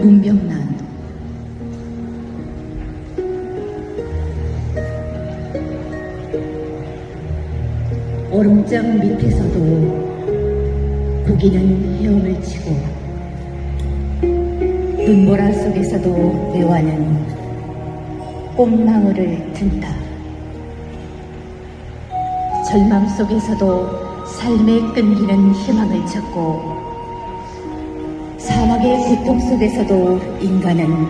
문병난 오름장 밑에서도 고기는 헤엄을 치고 눈보라 속에서도 매화는 꽃망울을 든다. 절망 속에서도 삶의 끈기는 희망을 찾고 사막의 고통 속에서도 인간은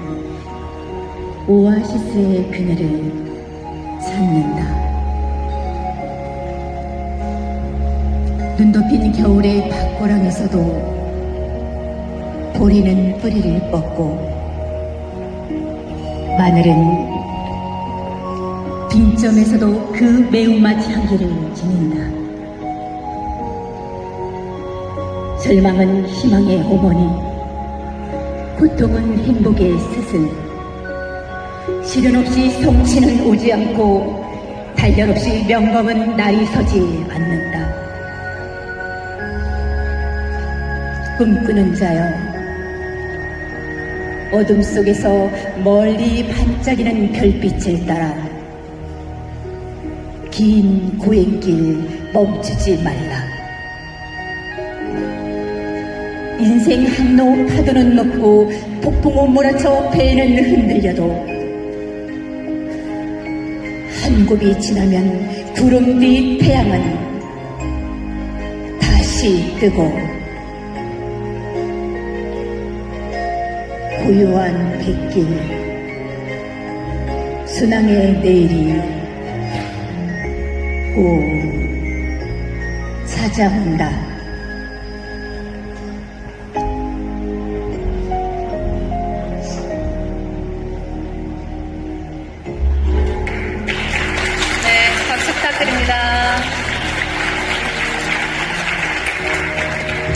오아시스의 그늘을 찾는다. 눈 덮인 겨울의 밭고랑에서도 보리는 뿌리를 뻗고 마늘은 빈점에서도 그 매운맛 향기를 지닌다. 절망은 희망의 어머니, 고통은 행복의 스승. 시련 없이 성취는 오지 않고 달걀 없이 명검은 날이 서지 않는다. 꿈꾸는 자여, 어둠 속에서 멀리 반짝이는 별빛을 따라 긴 고행길 멈추지 말라. 인생 항로 파도는 높고 폭풍우 몰아쳐 배는 흔들려도 한 곱이 지나면 구름 뒤 태양은 다시 뜨고 고요한 빗길 순항의 내일이 꼭 찾아온다.